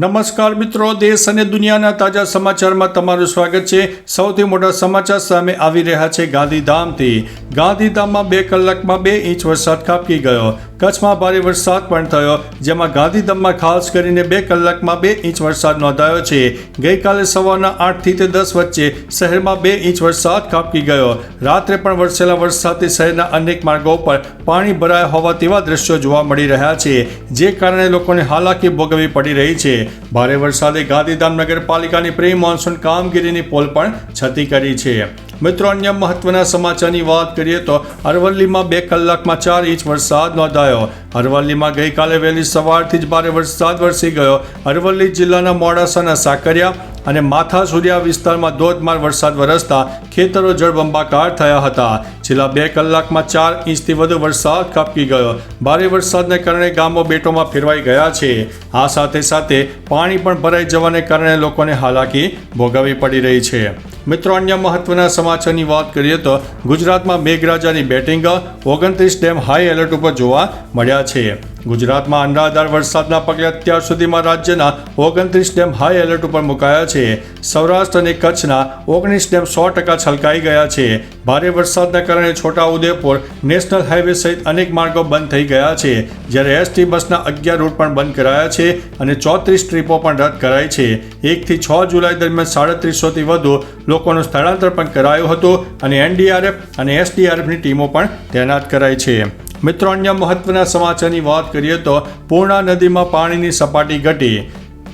નમસ્કાર મિત્રો, દેશ અને દુનિયાના તાજા સમાચારમાં તમારું સ્વાગત છે. સૌથી મોટા સમાચાર સામે આવી રહ્યા છે ગાંધીધામથી. ગાંધીધામમાં બે કલાકમાં બે ઇંચ વરસાદ ખાબકી ગયો. કચ્છમાં ભારે વરસાદ પણ થયો, જેમાં ગાંધીધામમાં ખાસ કરીને બે કલાકમાં બે ઇંચ વરસાદ નોંધાયો છે. ગઈકાલે સવારના આઠથી તે દસ વચ્ચે શહેરમાં બે ઇંચ વરસાદ ખાબકી ગયો. રાત્રે પણ વરસેલા વરસાદથી શહેરના અનેક માર્ગો પર પાણી ભરાયા હોવા તેવા દ્રશ્યો જોવા મળી રહ્યા છે, જે કારણે લોકોને હાલાકી ભોગવવી પડી રહી છે. ભારે વરસાદે ગાંધીધામ નગરપાલિકાની પ્રી મોન્સૂન કામગીરીની પોલ પણ છતી કરી છે. મિત્રો, અન્ય મહત્વના સમાચારની વાત કરીએ તો અરવલ્લીમાં બે કલાકમાં ચાર ઇંચ વરસાદ નોંધાયો. અરવલ્લીમાં ગઈકાલે વહેલી સવારથી જ ભારે વરસાદ વરસી ગયો. અરવલ્લી જિલ્લાના મોડાસાના સાકરિયા અને માથા સૂર્યા વિસ્તારમાં ધોધમાર વરસાદ વરસતા ખેતરો જળબંબાકાર થયા હતા. છેલ્લા બે કલાકમાં ચાર ઇંચથી વધુ વરસાદ ખાબકી ગયો. ભારે વરસાદને કારણે ગામો બેટોમાં ફેરવાઈ ગયા છે. આ સાથે સાથે પાણી પણ ભરાઈ જવાને કારણે લોકોને હાલાકી ભોગવવી પડી રહી છે. મિત્રો, અન્ય મહત્વના સમાચારની વાત કરીએ તો ગુજરાતમાં મેઘરાજાની બેટિંગ ઓગણત્રીસ ડેમ હાઈ એલર્ટ ઉપર જોવા મળ્યા છે. ગુજરાતમાં અનરાધાર વરસાદના પગલે અત્યાર સુધીમાં રાજ્યના ઓગણત્રીસ ડેમ હાઈ એલર્ટ ઉપર મુકાયા છે. સૌરાષ્ટ્ર અને કચ્છના ઓગણીસ ડેમ સો ટકા છલકાઈ ગયા છે. ભારે વરસાદના કારણે છોટાઉદેપુર નેશનલ હાઈવે સહિત અનેક માર્ગો બંધ થઈ ગયા છે. જ્યારે એસટી બસના અગિયાર રૂટ પણ બંધ કરાયા છે અને ચોત્રીસ ટ્રીપો પણ રદ કરાઈ છે. એકથી છ જુલાઈ દરમિયાન સાડત્રીસોથી વધુ લોકોનું સ્થળાંતર પણ કરાયું હતું અને એનડીઆરએફ અને એસડીઆરએફની ટીમો પણ તૈનાત કરાઈ છે. મિત્રો, અન્ય મહત્વના સમાચારની વાત કરીએ તો પૂર્ણા નદીમાં પાણીની સપાટી ઘટી.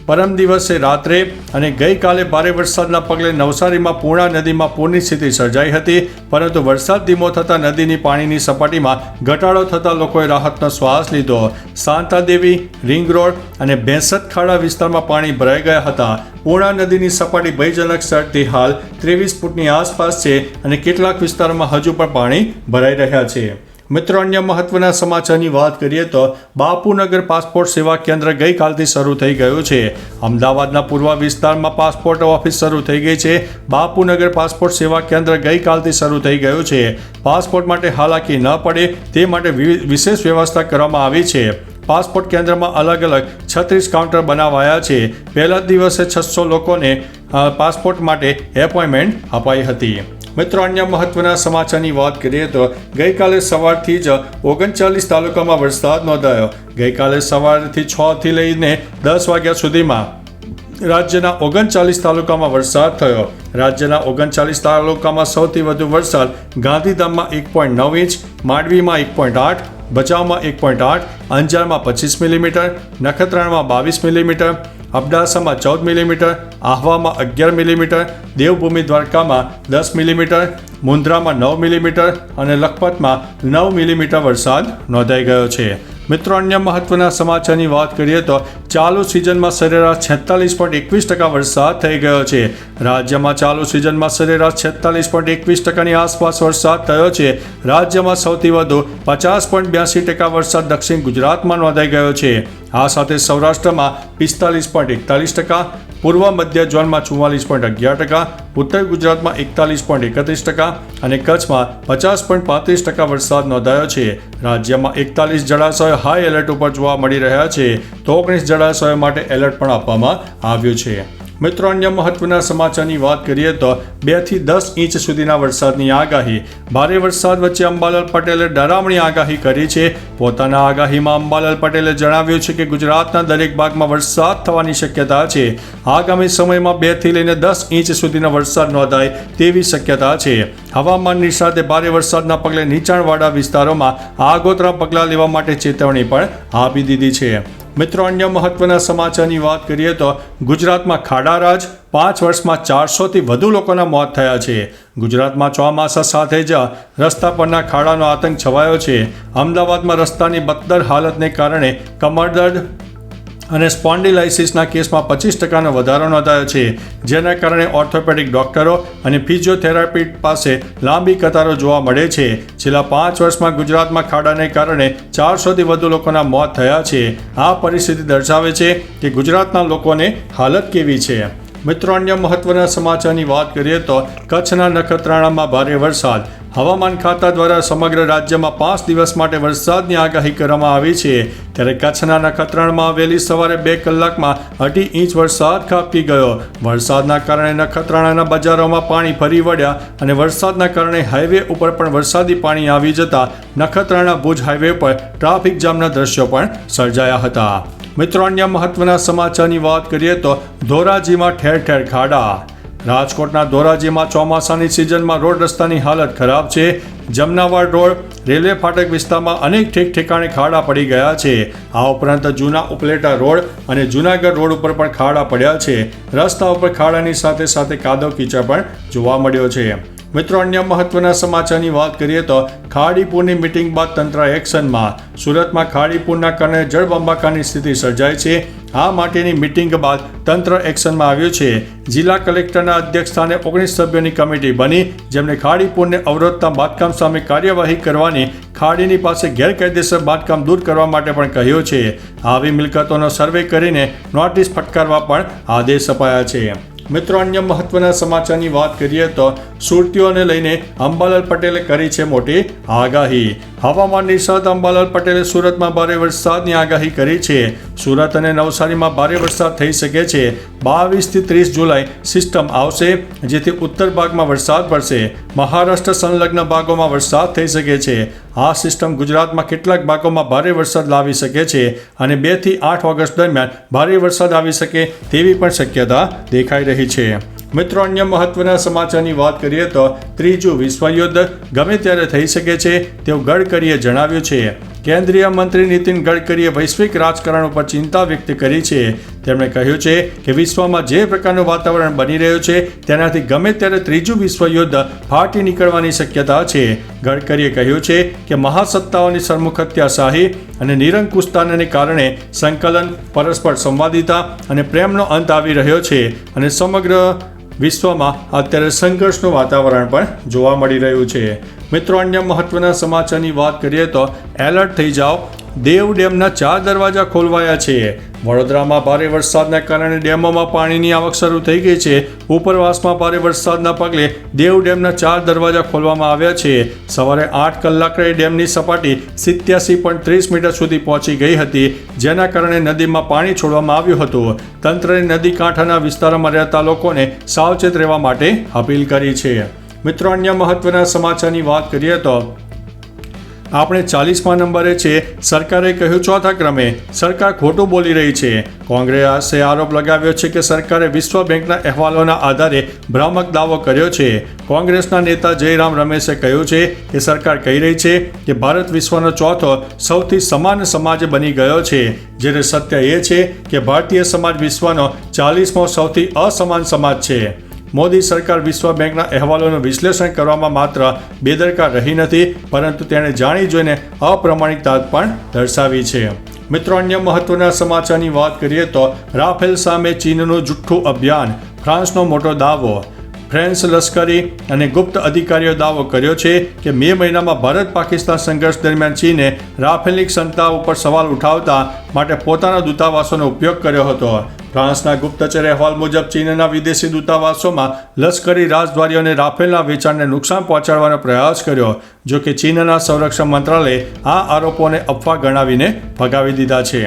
પરમ દિવસે રાત્રે અને ગઈકાલે ભારે વરસાદના પગલે નવસારીમાં પૂર્ણા નદીમાં પૂરની સ્થિતિ સર્જાઈ હતી, પરંતુ વરસાદ ધીમો થતાં નદીની પાણીની સપાટીમાં ઘટાડો થતાં લોકોએ રાહતનો શ્વાસ લીધો. શાંતાદેવી, રિંગ રોડ અને ભેંસત ખાડા વિસ્તારમાં પાણી ભરાઈ ગયા હતા. પૂર્ણા નદીની સપાટી ભયજનક સ્તરથી હાલ ત્રેવીસ ફૂટની આસપાસ છે અને કેટલાક વિસ્તારોમાં હજુ પણ પાણી ભરાઈ રહ્યા છે. મિત્રો, અન્ય મહત્વના સમાચારની વાત કરીએ તો બાપુનગર પાસપોર્ટ સેવા કેન્દ્ર ગઈકાલથી શરૂ થઈ ગયું છે. અમદાવાદના પૂર્વ વિસ્તારમાં પાસપોર્ટ ઓફિસ શરૂ થઈ ગઈ છે. બાપુનગર પાસપોર્ટ સેવા કેન્દ્ર ગઈકાલથી શરૂ થઈ ગયું છે. પાસપોર્ટ માટે હાલાકી ન પડે, તે માટે વિશેષ વ્યવસ્થા કરવામાં આવી છે. પાસપોર્ટ કેન્દ્રમાં અલગ અલગ છત્રીસ કાઉન્ટર બનાવાયા છે. પહેલા દિવસે છસો લોકોને પાસપોર્ટ માટે એપોઇન્ટમેન્ટ અપાઈ હતી. મિત્રો, અન્ય મહત્વના સમાચારની વાત કરીએ તો ગઈકાલે સવારથી જ ઓગણચાલીસ તાલુકામાં વરસાદ નોંધાયો. ગઈકાલે સવારથી છ થી લઈને દસ વાગ્યા સુધીમાં રાજ્યના ઓગણચાલીસ તાલુકામાં વરસાદ થયો. રાજ્યના ઓગણચાલીસ તાલુકામાં સૌથી વધુ વરસાદ ગાંધીધામમાં એક પોઈન્ટ નવ ઇંચ, માંડવીમાં એક પોઈન્ટ આઠ, ભચાઉમાં એક પોઈન્ટ આઠ, અંજારમાં પચીસ મિલીમીટર, નખત્રાણમાં બાવીસ મિલીમીટર અબડાસામાં ચૌદ મિલીમીટર, આહવામાં અગિયાર મિલીમીટર, દેવભૂમિ દ્વારકામાં દસ મિલીમીટર મુન્દ્રામાં નવ મિલીમીટર અને લખપતમાં નવ મિલીમીટર વરસાદ નોંધાઈ ગયો છે. મિત્રો, અન્ય મહત્વના સમાચારની વાત કરીએ તો ચાલુ સિઝનમાં સરેરાશ છેતાલીસ પોઈન્ટ એકવીસ ટકા વરસાદ થઈ ગયો છે. રાજ્યમાં ચાલુ સિઝનમાં સરેરાશ છેતાલીસ પોઈન્ટ એકવીસ ટકાની આસપાસ વરસાદ થયો છે. રાજ્યમાં સૌથી વધુ પચાસ પોઈન્ટ બ્યાસી ટકા વરસાદ દક્ષિણ ગુજરાતમાં નોંધાઈ ગયો છે. આ સાથે સૌરાષ્ટ્રમાં પિસ્તાલીસ પોઈન્ટ એકતાલીસ ટકા, પૂર્વ મધ્ય ઝોનમાં ચુમ્માલીસ પોઈન્ટ અગિયાર ટકા, ઉત્તર ગુજરાતમાં એકતાલીસ પોઈન્ટ એકત્રીસ ટકા અને કચ્છમાં પચાસ પોઈન્ટ પાંત્રીસ ટકા વરસાદ નોંધાયો છે. રાજ્યમાં એકતાલીસ જળાશયો હાઈ એલર્ટ ઉપર જોવા મળી રહ્યા છે. તો ઓગણીસ જળાશયો માટે એલર્ટ પણ આપવામાં આવ્યું છે. મિત્રો, અન્ય મહત્વના સમાચારની વાત કરીએ તો બેથી દસ ઇંચ સુધીના વરસાદની આગાહી. ભારે વરસાદ વચ્ચે અંબાલાલ પટેલે ડરામણી આગાહી કરી છે. પોતાના આગાહીમાં અંબાલાલ પટેલે જણાવ્યું છે કે ગુજરાતના દરેક ભાગમાં વરસાદ થવાની શક્યતા છે. આગામી સમયમાં બેથી લઈને દસ ઇંચ સુધીનો વરસાદ નોંધાય તેવી શક્યતા છે. હવામાન નિષ્ણાતે ભારે વરસાદના પગલે નીચાણવાળા વિસ્તારોમાં આગોતરા પગલાં લેવા માટે ચેતવણી પણ આપી દીધી છે. મિત્રો, અન્ય મહત્વના સમાચારની વાત કરીએ તો ગુજરાતમાં ખાડારાજ પાંચ વર્ષમાં ચારસોથી વધુ લોકોના મોત થયા છે. ગુજરાતમાં ચોમાસા સાથે જ રસ્તા પરના ખાડાનો આતંક છવાયો છે. અમદાવાદમાં રસ્તાની બદતર હાલતને કારણે કમરદર્દ અને સ્પોન્ડિલાઇસિસના કેસમાં પચીસ ટકાનો વધારો નોંધાયો છે, જેના કારણે ઓર્થોપેડિક ડોક્ટરો અને ફિઝિયોથેરાપી પાસે લાંબી કતારો જોવા મળે છે. છેલ્લા પાંચ વર્ષમાં ગુજરાતમાં ખાડાને કારણે ચારસોથી વધુ લોકોના મોત થયા છે. આ પરિસ્થિતિ દર્શાવે છે કે ગુજરાતના લોકોને હાલત કેવી છે. મિત્રો, અન્ય મહત્વના સમાચારની વાત કરીએ તો કચ્છના નખત્રાણામાં ભારે વરસાદ. હવામાન ખાતા દ્વારા સમગ્ર રાજ્યમાં પાંચ દિવસ માટે વરસાદની આગાહી કરવામાં આવી છે. ત્યારે કચ્છના નખત્રાણમાં વહેલી સવારે બે કલાકમાં અઢી ઇંચ વરસાદ ખાબકી ગયો. વરસાદના કારણે નખત્રાણાના બજારોમાં પાણી ફરી વળ્યા અને વરસાદના કારણે હાઈવે ઉપર પણ વરસાદી પાણી આવી જતા નખત્રાણા ભુજ હાઈવે પર ટ્રાફિક જામના દ્રશ્યો પણ સર્જાયા હતા. મિત્રો, અન્ય મહત્વના સમાચારની વાત કરીએ તો ધોરાજીમાં ઠેર ઠેર ખાડા. રાજકોટના ધોરાજીમાં ચોમાસાની સિઝનમાં રોડ રસ્તાની હાલત ખરાબ છે. જમનાવાડ રોડ, રેલવે ફાટક વિસ્તારમાં અનેક ઠેક ઠેકાણે ખાડા પડી ગયા છે. આ ઉપરાંત જૂના ઉપલેટા રોડ અને જૂનાગઢ રોડ ઉપર પણ ખાડા પડ્યા છે. રસ્તા ઉપર ખાડાની સાથે સાથે કાદવ કીચડ પણ જોવા મળ્યો છે. મિત્રો, અન્ય મહત્વના સમાચારની વાત કરીએ તો ખાડીપુરની મિટિંગ બાદ તંત્ર એક્શનમાં. સુરતમાં ખાડીપુરના કારણે જળબંબાકારની સ્થિતિ સર્જાય છે. આ માટેની મિટિંગ બાદ તંત્ર એક્શનમાં આવ્યું છે. જિલ્લા કલેક્ટરના અધ્યક્ષસ્થાને ઓગણીસ સભ્યોની કમિટી બની જેમણે ખાડીપુરને અવરોધતા બાંધકામ સામે કાર્યવાહી કરવાની ખાડીની પાસે ગેરકાયદેસર બાંધકામ દૂર કરવા માટે પણ કહ્યું છે. આવી મિલકતોનો સર્વે કરીને નોટિસ ફટકારવા પણ આદેશ અપાયા છે. મિત્રો, અન્ય મહત્વના સમાચારની વાત કરીએ તો સુરતીઓને લઈને અંબાલાલ પટેલે કરી છે મોટી આગાહી. હવામાન નિષ્ણાત અંબાલાલ પટેલે સુરતમાં ભારે વરસાદની આગાહી કરી છે. સુરત અને નવસારીમાં ભારે વરસાદ થઈ શકે છે. બાવીસથી ત્રીસ જુલાઈ સિસ્ટમ આવશે, જેથી ઉત્તર ભાગમાં વરસાદ પડશે. મહારાષ્ટ્ર સંલગ્ન ભાગોમાં વરસાદ થઈ શકે છે. આ સિસ્ટમ ગુજરાતમાં કેટલાક ભાગોમાં ભારે વરસાદ લાવી શકે છે અને બેથી આઠ ઓગસ્ટ દરમિયાન ભારે વરસાદ આવી શકે તેવી પણ શક્યતા દેખાઈ રહી છે. મિત્રો, અન્ય મહત્વના સમાચારની વાત કરીએ તો ત્રીજું વિશ્વયુદ્ધ ગમે ત્યારે થઈ શકે છે, તેવું ગડકરીએ જણાવ્યું છે. કેન્દ્રીય મંત્રી નીતિન ગડકરીએ વૈશ્વિક રાજકારણ ઉપર ચિંતા વ્યક્ત કરી છે. તેમણે કહ્યું છે કે વિશ્વમાં જે પ્રકારનું વાતાવરણ બની રહ્યું છે, તેનાથી ગમે ત્યારે ત્રીજું વિશ્વયુદ્ધ ફાટી નીકળવાની શક્યતા છે. ગડકરીએ કહ્યું છે કે મહાસત્તાઓની સરમુખત્યાશાહી અને નિરંકુશતાને કારણે સંકલન, પરસ્પર સંવાદિતા અને પ્રેમનો અંત આવી રહ્યો છે અને સમગ્ર વિશ્વમાં અત્યારે સંઘર્ષનું વાતાવરણ પણ જોવા મળી રહ્યું છે. મિત્રો, અન્ય મહત્વના સમાચારની વાત કરીએ તો એલર્ટ થઈ જાઓ. દેવ ડેમના ચાર દરવાજા ખોલવાયા છે. વડોદરામાં ભારે વરસાદના કારણે ડેમોમાં પાણીની આવક શરૂ થઈ ગઈ છે. ઉપરવાસમાં ભારે વરસાદના પગલે દેવ ડેમના ચાર દરવાજા ખોલવામાં આવ્યા છે. સવારે આઠ કલાકે ડેમની સપાટી સિત્યાસી પોઈન્ટ ત્રીસ મીટર સુધી પહોંચી ગઈ હતી, જેના કારણે નદીમાં પાણી છોડવામાં આવ્યું હતું. તંત્રએ નદી કાંઠાના વિસ્તારોમાં રહેતા લોકોને સાવચેત રહેવા માટે અપીલ કરી છે. મિત્રો, અન્ય મહત્વના સમાચારની વાત કરીએ તો આપણે ચાલીસમા નંબરે છે. સરકારે કહ્યું ચોથા ક્રમે. સરકાર ખોટું બોલી રહી છે. કોંગ્રેસે આરોપ લગાવ્યો છે કે સરકારે વિશ્વ બેંકના અહેવાલોના આધારે ભ્રામક દાવો કર્યો છે. કોંગ્રેસના નેતા જયરામ રમેશે કહ્યું છે કે સરકાર કહી રહી છે કે ભારત વિશ્વનો ચોથો સૌથી સમાન સમાજ બની ગયો છે. જ્યારે સત્ય એ છે કે ભારતીય સમાજ વિશ્વનો ચાલીસમો સૌથી અસમાન સમાજ છે. મોદી સરકાર વિશ્વ બેંકના અહેવાલોનું વિશ્લેષણ કરવામાં માત્ર બેદરકાર રહી નથી, પરંતુ તેણે જાણી જોઈને અપ્રમાણિકતા પણ દર્શાવી છે. મિત્રો, અન્ય મહત્વના સમાચારની વાત કરીએ તો રાફેલ સામે ચીનનું જુઠ્ઠું અભિયાન, ફ્રાન્સનો મોટો દાવો ફ્રેન્ચ લશ્કરી અને ગુપ્ત અધિકારીઓ દાવો કર્યો છે કે મે મહિનામાં ભારત પાકિસ્તાન સંઘર્ષ દરમિયાન ચીને રાફેલની ક્ષમતા ઉપર સવાલ ઉઠાવતા માટે પોતાના દૂતાવાસોનો ઉપયોગ કર્યો હતો. ફ્રાન્સના ગુપ્તચર અહેવાલ મુજબ ચીનના વિદેશી દૂતાવાસોમાં લશ્કરી રાજદ્વારીઓને રાફેલના વેચાણને નુકસાન પહોંચાડવાનો પ્રયાસ કર્યો, જો કે ચીનના સંરક્ષણ મંત્રાલયે આ આરોપોને અફવા ગણાવીને ભગાવી દીધા છે.